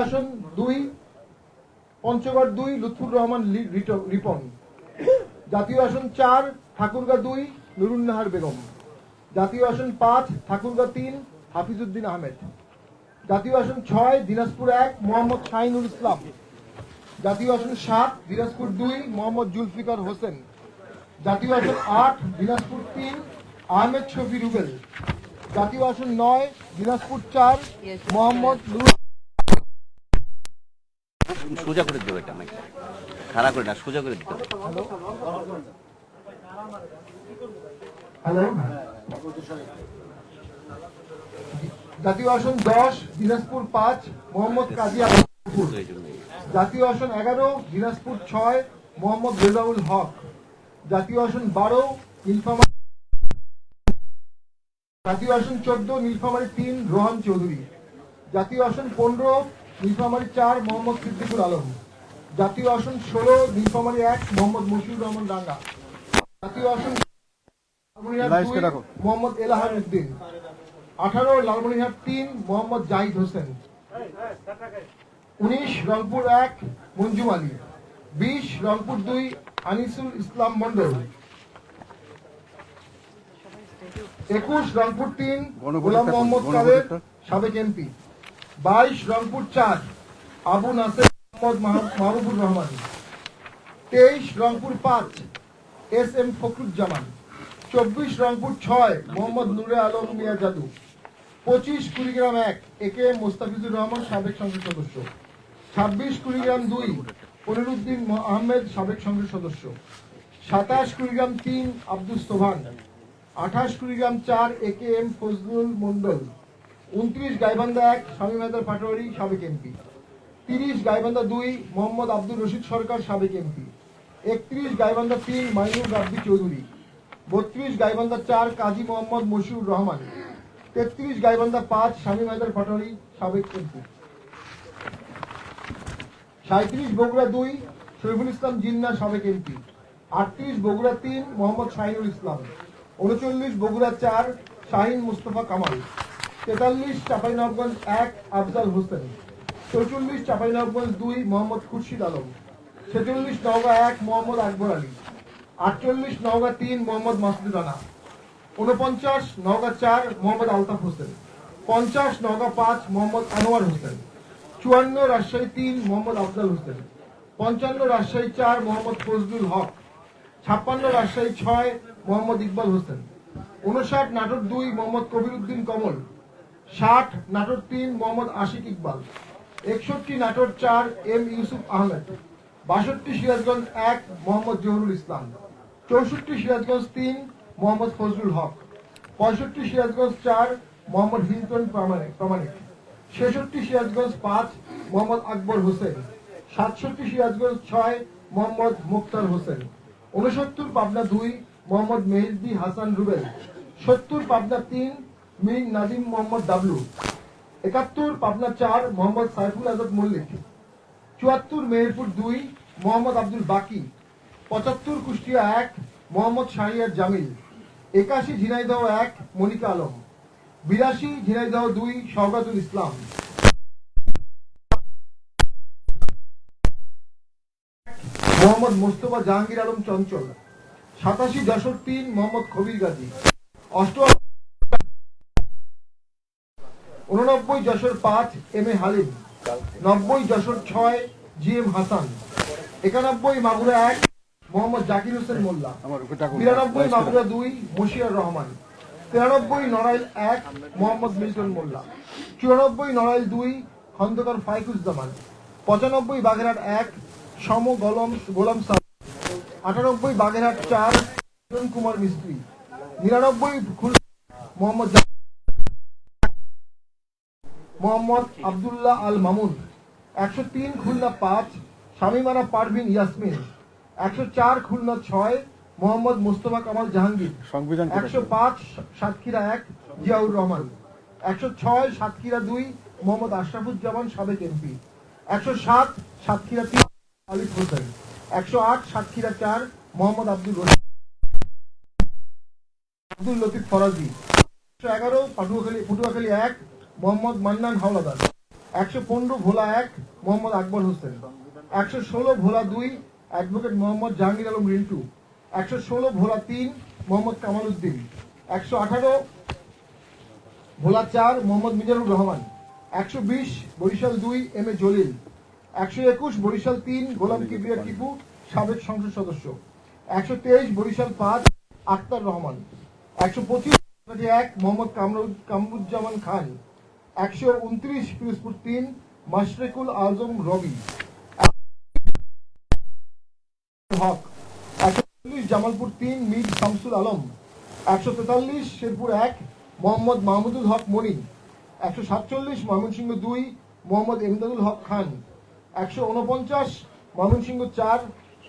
আসন দুই পঞ্চগড় দুই লুৎফুর রহমান রিপন। জাতীয় আসন চার ঠাকুরগা দুই নুরুন্নাহার বেগম। জাতীয় আসন পাঁচ ঠাকুরগা তিন হাফিজউদ্দিন আহমেদ। জাতীয় আসন ছয় দিনাজপুর এক মোহাম্মদ শাহিনুল ইসলাম। জাতীয় আসন সাত দিনাজপুর দুই মোহাম্মদ জুলফিকার হোসেন। জাতীয় আসন আট দিনাজপুর তিন আহমেদ শফি রুবেল। জাতীয় আসন নয় দিনাজপুর চার মোহাম্মদ সোজা করে দেবো এটা আমাকে খাড়া করে না, সোজা করে দিতে জাতীয় আসন দশ, দিনাজপুর পাঁচ, মোহাম্মদ কাজী। জাতীয় আসন এগারো, দিনাজপুর ছয়, মোহাম্মদ রেজাউল হক। জাতীয় আসন বারো, নীলফামারী জাতীয় আসন চোদ্দ, নীলফামারী তিন, রোহান চৌধুরী। জাতীয় আসন পনেরো নীলফামারী চার মোহাম্মদ সিদ্দিকুর আলম। জাতীয় আসন ষোলো নীলফামারী এক মোহাম্মদ মশিউর রহমান ডাঙ্গা জাতীয় আসন মোহাম্মদ এলাহার উদ্দিন। আঠারো লালমনিরহাট তিন মোহাম্মদ জাহিদ হোসেন। উনিশ রংপুর এক মঞ্জুম আলী বিশ রংপুর দুই আনিসুল ইসলাম মন্ডল একুশ রংপুর তিন গোলাম মোহাম্মদ কাদের সাবেক এমপি। বাইশ রংপুর চার, আবু নাসের মোহাম্মদ মাহ- মাহবুবুর রহমান। তেইশ রংপুর পাঁচ, এস এম ফখরুজ্জামান। চব্বিশ রংপুর ছয়, মোহাম্মদ নুরে আলম মিয়া জাদু। পঁচিশ কুড়িগ্রাম এক এ কে মোস্তাফিজুর রহমান সাবেক সংসদ সদস্য। ছাব্বিশ কুড়িগ্রাম দুই পনিরুদ্দিন আহমেদ সাবেক সংসদ সদস্য। সাতাশ কুড়িগ্রাম তিন আব্দুল সোভান আঠাশ কুড়িগ্রাম চার, A K M Fazlul Mondal উনত্রিশ গাইবান্ধা এক, স্বামী মেদার পাটোয়ারি, সাবেক এমপি। তিরিশ গাইবান্ধা দুই, মোহাম্মদ আব্দুর রশিদ সরকার, সাবেক এমপি। একত্রিশ গাইবান্ধা তিন, মাইনুর রাব্বি চৌধুরী। বত্রিশ গাইবান্ধা চার, কাজী মোহাম্মদ মশিউর রহমান। তেত্রিশ গাইবান্ধা পাঁচ, স্বামী মেদার পাটোয়ারি, সাবেক এমপি। সাঁত্রিশ বগুড়া দুই শরীফুল ইসলাম জিন্না, সাবেক এমপি। আটত্রিশ বগুড়া তিন, মোহাম্মদ শাহিনুল ইসলাম। উনচল্লিশ বগুড়া চার, শাহিন মুস্তফা কামাল। তেতাল্লিশ চাঁপাইনবাবগঞ্জ এক, আফজাল হোসেন। চৌচল্লিশ চাঁপাইনবাবগঞ্জ দুই, মোহাম্মদ খুরশিদ আলম। ছেচল্লিশ নওগাঁ এক, মোহাম্মদ আকবর আলী। আটচল্লিশ নওগাঁ তিন, মোহাম্মদ মাসুদ রানা। উনপঞ্চাশ নওগাঁ চার, মোহাম্মদ আলতাফ হোসেন। পঞ্চাশ নওগাঁ পাঁচ, মোহাম্মদ আনোয়ার হোসেন। চুয়ান্ন রাজশাহী তিন, মোহাম্মদ আফজাল হোসেন। পঞ্চান্ন রাজশাহী চার, মোহাম্মদ ফজলুল হক। ছাপ্পান্ন রাজশাহী ছয়, মোহাম্মদ ইকবাল হোসেন। উনষাট নাটক দুই, মোহাম্মদ কবির উদ্দিন কমল। ষাট নাটক তিন, মোহাম্মদ আশিক ইকবাল। একষট্টি নাটক চার, এম ইউসুফ আহমেদ। বাষট্টি, সিরাজগঞ্জ এক, মোহাম্মদ জহুরুল ইসলাম। চৌষট্টি, সিরাজগঞ্জ তিন, মোহাম্মদ ফজলুল হক। পঁয়ষট্টি, সিরাজগঞ্জ চার, মোহাম্মদ প্রামাণিক প্রামাণিক। ছেষট্টি, সিরাজগঞ্জ পাঁচ, মোহাম্মদ আকবর হোসেন। সাতষট্টি, সিরাজগঞ্জ ছয়, মোহাম্মদ মুক্তার হোসেন। উনসত্তর পাবনা দুই, মোহাম্মদ মেহেদি হাসান রুবেল। সত্তর, পাবনা তিন মীর নাদিম মোহাম্মদ ডাবলু, একাত্তর পাবনা চার মোহাম্মদ সাইফুল আজাদ মল্লিক, চুয়াত্তর মেহেরপুর দুই মোহাম্মদ আব্দুল বাকি, পঁচাত্তর কুষ্টিয়া এক মোহাম্মদ শাহিয়ার জামিল, একাশি ঝিনাইদহ এক মনিকা আলম, বিরাশি ঝিনাইদহ দুই শওকাতুল ইসলাম। মোহাম্মদ মোস্তফা জাহাঙ্গীর আলম চঞ্চল, সাতাশি যশোর তিন মোহাম্মদ কবির গাজী অষ্ট উননব্বই যশোর পাঁচ এম এ হালিম নব্বই যশোর ছয় জি এম হাসান একানব্বই মাগুরা এক মোহাম্মদ জাকির হোসেন মোল্লা বিরানব্বই মাগুরা দুই মশিয়ার রহমান তিরানব্বই নড়াইল এক মোহাম্মদ মিল্টন মোল্লা চুরানব্বই নড়াইল দুই খন্দকার ফাইকুজ্জামান পঁচানব্বই বাগেরহাট এক সম গলম গোলাম সাহ আটানব্বই বাগেরহাট চার কুমার মিস্ত্রি নিরানব্বই খুল মোহাম্মদ মোহাম্মদ আবদুল্লাহ আল মামুন একশো তিন খুলনা পাঁচ শামিমারা পারভিন ইয়াসমিন একশো চার খুলনা ছয় মোহাম্মদ মোস্তফা কামাল জাহাঙ্গীর সংবিধান একশো পাঁচ সাতক্ষীরা এক জিয়াউর রহমান একশো ছয় সাতক্ষীরা দুই মোহাম্মদ আশরাফুজ্জামান সাবেক এমপি একশো সাত সাতক্ষীরা তিন আলিফ হোসেন একশো আট সাতক্ষীরা চার মোহাম্মদ আব্দুল রশিদ আব্দুল লতিফ ফরাজি একশো এগারো পাটুয়াখালী পটুয়াখালী এক মোহাম্মদ মান্নান হাওলাদার, একশো পনেরো ভোলা এক, মোহাম্মদ আকবর হোসেন, একশো ষোলো ভোলা দুই, অ্যাডভোকেট মোহাম্মদ জাহাঙ্গীর আলম রিন্টু, একশো ষোলো ভোলা তিন, মোহাম্মদ কামাল উদ্দিন, একশো আঠারো ভোলা চার, মোহাম্মদ মিজানুর রহমান, একশো বিশ বরিশাল দুই, এম এ জলিল, একশো একুশ বরিশাল তিন, গোলাম কিবরিয়া টিপু, সাবেক সংসদ সদস্য, একশো তেইশ বরিশাল পাঁচ, আক্তার রহমান, একশো পঁচিশ এক, মোহাম্মদ কামরুজ্জামান খান একশো উনত্রিশ পিরোজপুর তিন মাশরেকুল আজম রবি। হক, একশো চল্লিশ জামালপুর তিন মীর শামসুল আলম, একশো তেতাল্লিশ শেরপুর এক মোহাম্মদ মাহমুদুল হক মনিন একশো সাতচল্লিশ ময়মনসিংহ দুই মোহাম্মদ এমদাদুল হক খান, একশো উনপঞ্চাশ ময়মনসিংহ চার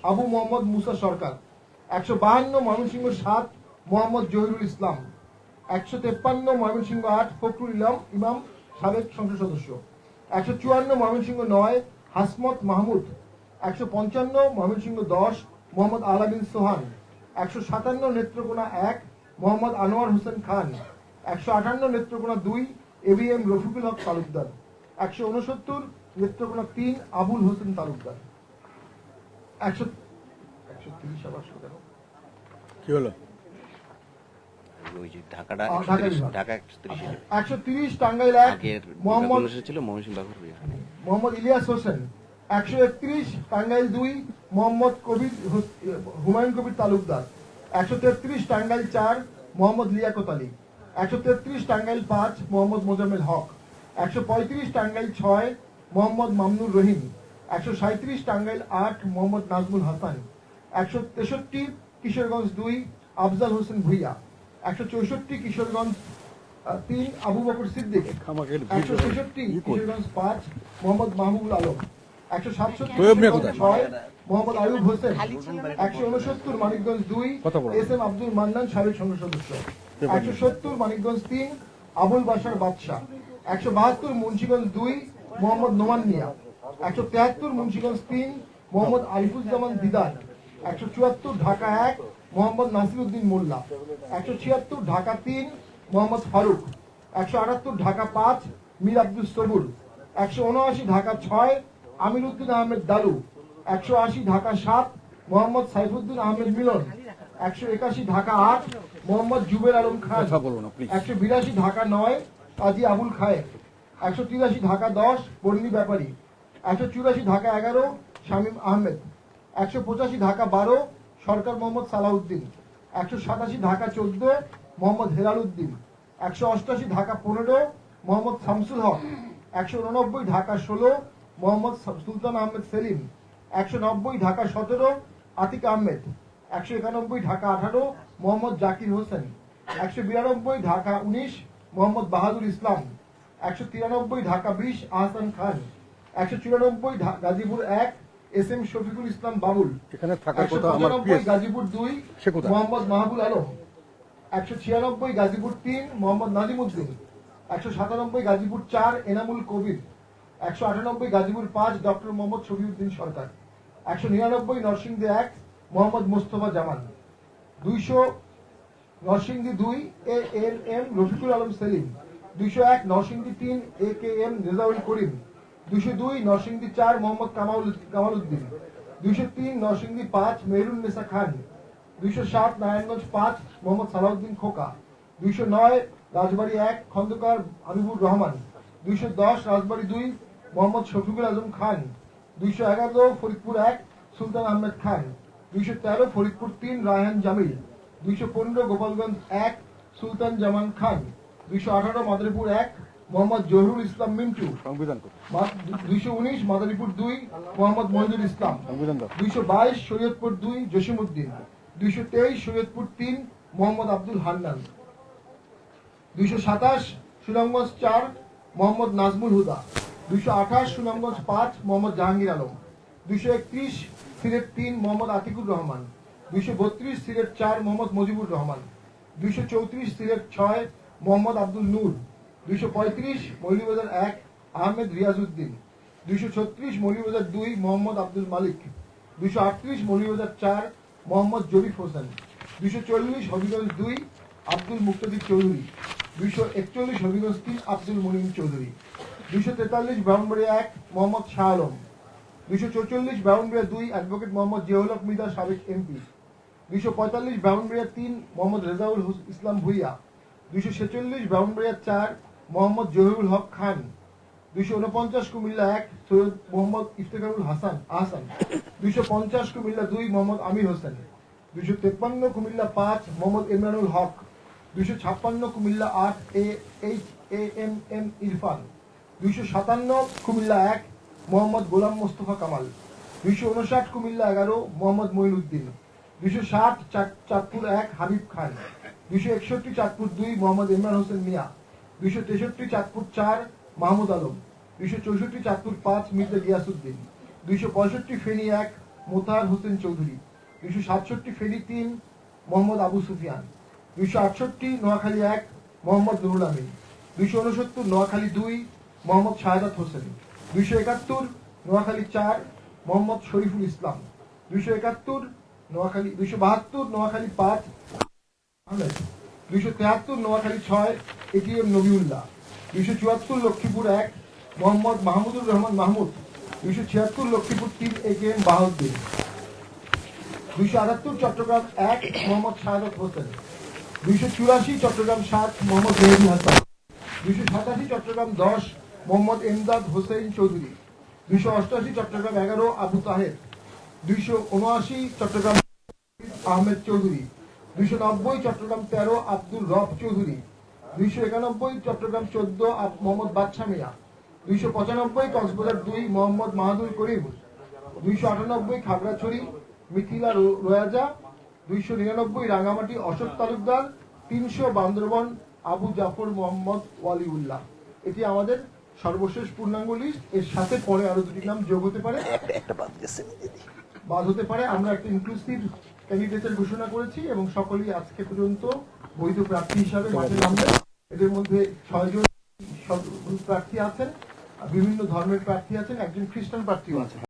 আবু মোহাম্মদ মুসা সরকার, একশো বাহান্ন ময়মনসিংহ সাত মোহাম্মদ জহিরুল ইসলাম, একশো তেপ্পান্ন ময়মনসিংহ আট ফখরুল ইলাম ইমাম সাবেক সংসদ সদস্য। একশো চুয়ান্ন ময়মনসিংহ নয়, হাসমত মাহমুদ। একশো পঞ্চান্ন ময়মনসিংহ দশ, মোহাম্মদ আলামিন সোহান। একশো সাতান্ন নেত্রকোনা এক, মোহাম্মদ আনোয়ার হোসেন খান। একশো আটান্ন নেত্রকোনা দুই এবিএম রফিকুল হক তালুকদার। একশো উনসত্তর নেত্রকোনা তিন, আবুল হোসেন তালুকদার। একশো একশো তিরিশ আবার কি হলো? ওই যে ঢাকাটা ঢাকা একশো তিরিশে একশো তিরিশ টাঙ্গাইল আগের মোহাম্মদ ছিল ময়মনসিংহ বাঘুর মোহাম্মদ ইলিয়াস হোসেন একশো একত্রিশ টাঙ্গাইল দুই মোহাম্মদ কবির হুমায়ুন কবির তালুকদার। একশো তেত্রিশ টাঙ্গাইল চার মোহাম্মদ লিয়াকত আলী একশো তেত্রিশ টাঙ্গাইল পাঁচ মোহাম্মদ মোজাম্মেল হক। একশো পঁয়ত্রিশ টাঙ্গাইল ছয় মোহাম্মদ মামনুর রহিম। একশো সাঁত্রিশ টাঙ্গাইল আট মোহাম্মদ নাজমুল হাসান। একশো তেষট্টি কিশোরগঞ্জ দুই আফজাল হোসেন ভুইয়া। একশো চৌষট্টি কিশোরগঞ্জ তিন আবু বকর সিদ্দিক একশো ছেষট্টি কিশোরগঞ্জ পাঁচ মোহাম্মদ মাহমুদুল আলম। একশো সাতষট্টি? ছয় মোহাম্মদ আয়ুব হোসেন। একশো উনসত্তর মানিকগঞ্জ দুই এস এম আব্দুল মান্নান সাবেক সংসদ সদস্য। একশো সত্তর মানিকগঞ্জ তিন আবুল বাসার বাদশাহ। একশো বাহাত্তর মুন্সিগঞ্জ দুই মোহাম্মদ নোমান মিয়া। একশো তেহাত্তর মুন্সিগঞ্জ তিন মোহাম্মদ আরিফুজ্জামান দিদার। একশো চুয়াত্তর ঢাকা এক মোহাম্মদ নাসিরুদ্দিন মোল্লা একশো ছিয়াত্তর ঢাকা তিন মোহাম্মদ ফারুক একশো আটাত্তর ঢাকা পাঁচ মীর আব্দুল সবুর একশো উনআশি ঢাকা ছয় আমির উদ্দিন আহমেদ দালু একশো আশি ঢাকা সাত মোহাম্মদ সাইফুদ্দিন আহমেদ মিলন একশো একাশি ঢাকা আট মোহাম্মদ জুবের আলম খান. একশো বিরাশি ঢাকা নয় কাজী আবুল খায়ের একশো তিরাশি ঢাকা দশ বর্ণি ব্যাপারী একশো চুরাশি ঢাকা এগারো শামীম আহমেদ একশো পঁচাশি ঢাকা বারো সরকার মোহাম্মদ সালাউদ্দিন, একশো সাতাশি ঢাকা চোদ্দ, মোহাম্মদ হেলাল উদ্দিন, একশো অষ্টাশি ঢাকা পনেরো, মোহাম্মদ শামসুল হক, একশো উননব্বই ঢাকা ষোলো, মোহাম্মদ সুলতান আহমেদ সেলিম, একশো নব্বই ঢাকা সতেরো, আতিক আহমেদ, একশো একানব্বই ঢাকা আঠারো, মোহাম্মদ জাকির হোসেন, একশো বিরানব্বই ঢাকা উনিশ, মোহাম্মদ বাহাদুর ইসলাম, একশো তিরানব্বই ঢাকা বিশ, আহসান খান, একশো চুরানব্বই গাজীপুর এক এস এম শফিকুল ইসলাম বাবুল। এখানে থাকার কথা আমার গাজীপুর দুই মোহাম্মদ মাহবুল আলম। একশো ছিয়ানব্বই গাজীপুর তিন মোহাম্মদ নাজিমুদ্দিন একশো সাতানব্বই গাজীপুর চার এনামুল কবির। একশো আটানব্বই গাজীপুর পাঁচ ডক্টর মোহাম্মদ শফিউদ্দিন সরকার। একশো নিরানব্বই নরসিংদী এক মোহাম্মদ মোস্তফা জামান। দুইশো নরসিংদী দুই A L M Rafiqul Alam Selim. দুইশো এক নরসিংদী তিন এ কে এম রেজাউল করিম। দুইশো দুই, নরসিংদী চার, মোহাম্মদ কামাল কামাল উদ্দিন দুইশো তিন, নরসিংদী পাঁচ মেহরুন নেসা খান দুইশো সাত, নারায়ণগঞ্জ পাঁচ, মোহাম্মদ সালাউদ্দিন খোকা। দুইশো নয়, রাজবাড়ী এক, খন্দকার হাবিবুর রহমান। দুইশো দশ, রাজবাড়ী দুই, মোহাম্মদ শফিকুল আজম খান। দুইশো এগারো, ফরিদপুর এক, সুলতান আহমেদ খান। দুইশো তেরো, ফরিদপুর তিন, রায়হান জামিল। দুইশো পনেরো, গোপালগঞ্জ এক, সুলতান জামান খান। দুইশো আঠারো, মাদারীপুর এক মোহাম্মদ জহুরুল ইসলাম মিন্টু। দুইশো উনিশ মাদারীপুর দুই মোহাম্মদ মহিদুল ইসলাম। সংবিধান দুইশো বাইশ শরীয়তপুর দুই জসিমউদ্দিন। দুইশো তেইশ শরীয়তপুর তিন মোহাম্মদ আব্দুল হান্নান। দুইশো সাতাশ সুনামগঞ্জ চার মোহাম্মদ নাজমুল হুদা। দুইশো আঠাশ সুনামগঞ্জ পাঁচ মোহাম্মদ জাহাঙ্গীর আলম। দুইশো একত্রিশ সিলেট তিন মোহাম্মদ আতিকুর রহমান। দুইশো বত্রিশ সিলেট চার মোহাম্মদ মুজিবুর রহমান। দুইশো চৌত্রিশ সিলেট ছয় মোহাম্মদ আব্দুল নূর। দুইশো পঁয়ত্রিশ মৌলিবাজার এক, আহমেদ রিয়াজউদ্দিন। দুইশো ছত্রিশ মৌলিবাজার দুই, মোহাম্মদ আব্দুল মালিক। দুইশো আটত্রিশ মৌলিবাজার চার, মোহাম্মদ জরিফ হোসেন। দুইশো চল্লিশ হবিগঞ্জ দুই, আব্দুল মুক্তাদির চৌধুরী। দুইশো একচল্লিশ হবিগঞ্জ তিন, আব্দুল মনিম চৌধুরী। দুইশো তেতাল্লিশ ব্রাহ্মণবাড়িয়া এক, মোহাম্মদ শাহ আলম। দুইশো চৌচল্লিশ ব্রাহ্মণবাড়িয়া দুই, অ্যাডভোকেট মোহাম্মদ জিয়াউল হক মিদা সাবেক এমপি। দুইশো পঁয়তাল্লিশ ব্রাহ্মণবাড়িয়া তিন, মোহাম্মদ রেজাউল ইসলাম ভুইয়া। দুইশো ছেচল্লিশ ব্রাহ্মণবাড়িয়া চার মোহাম্মদ জহিরুল হক খান, দুইশো উনপঞ্চাশ কুমিল্লা এক, সৈয়দ মোহাম্মদ ইফতেখারুল হাসান, আহসান। দুইশো পঞ্চাশ কুমিল্লা দুই, মোহাম্মদ আমির হোসেন। দুইশো তেপ্পান্ন কুমিল্লা পাঁচ, মোহাম্মদ ইমরানুল হক। দুইশো ছাপ্পান্ন কুমিল্লা আট, A, H, A, M M, Irfan. দুইশো সাতান্ন কুমিল্লা এক, মোহাম্মদ গোলাম মোস্তফা কামাল। দুইশো উনষাট কুমিল্লা এগারো, মোহাম্মদ মঈনুদ্দিন। দুইশো ষাট চাঁদপুর এক, হাবিব খান। দুইশো একষট্টি চাঁদপুর দুই, মোহাম্মদ ইমরান হোসেন মিয়া। দুইশো তেষট্টি চাঁদপুর চার মাহমুদ আলম, দুইশো চৌষট্টি চাঁদপুর পাঁচ মির্জা গিয়াসুদ্দিন দুইশো পঁয়ষট্টি ফেনী এক মোতাহার হোসেন চৌধুরী, দুইশো সাতষট্টি ফেনী তিন মোহাম্মদ আবু সুফিয়ান, দুইশো আটষট্টি নোয়াখালী এক মোহাম্মদ নুরুল আমিন, দুইশো উনসত্তর নোয়াখালী দুই মোহাম্মদ শাহাদাত হোসেন, দুইশো একাত্তর নোয়াখালী চার মোহাম্মদ শরীফুল ইসলাম, দুইশো একাত্তর নোয়াখালী, দুইশো বাহাত্তর নোয়াখালী পাঁচ দুইশো তেহাত্তর নোয়াখালী ছয় এটিএম নবিউল্লাহ। দুইশো চুয়াত্তর লক্ষ্মীপুর এক, মোহাম্মদ মাহমুদুর রহমান মাহমুদ। দুইশো ছিয়াত্তর লক্ষ্মীপুর তিন এ কে এম বাহাউদ্দিন। দুইশো আটাত্তর চট্টগ্রাম এক, মোহাম্মদ শাহাদত হোসেন। দুইশো চুরাশি চট্টগ্রাম সাত, মোহাম্মদ মেহেদি হাসান। দুইশো সাতাশি চট্টগ্রাম দশ, মোহাম্মদ এমদাদ হোসেন চৌধুরী। দুইশো অষ্টআশি চট্টগ্রাম এগারো, আবু তাহের। দুইশো উনআশি চট্টগ্রাম আহমেদ চৌধুরী। দুইশো নব্বই চট্টগ্রাম তেরো আব্দুল রব চৌধুরী। দুইশো একানব্বই চট্টগ্রাম চোদ্দ মোহাম্মদ বাদশা মিয়া। দুইশো পঁচানব্বই কক্সবাজার দুই মোহাম্মদ মাহাদুর করিম। দুইশো আটানব্বই খাগড়াছড়ি মিথিলা রোয়াজা। দুইশো নিরানব্বই রাঙামাটি অশোক তালুকদার। তিনশো বান্দরবন আবু জাফর মোহাম্মদ ওয়ালিউল্লাহ। এটি আমাদের সর্বশেষ পূর্ণাঙ্গ লিস্ট এর সাথে পরে আরও দুটি নাম যোগ হতে পারে। বাদ হতে পারে। আমরা একটা ইনক্লুসিভ ক্যান্ডিডেটের ঘোষণা করেছি এবং সকলেই আজকে পর্যন্ত বৈধ প্রার্থী হিসাবে মাঠে নামবে এদের মধ্যে ছয়জন প্রার্থী আছেন বিভিন্ন ধর্মের প্রার্থী আছেন একজন খ্রিস্টান প্রার্থীও আছেন।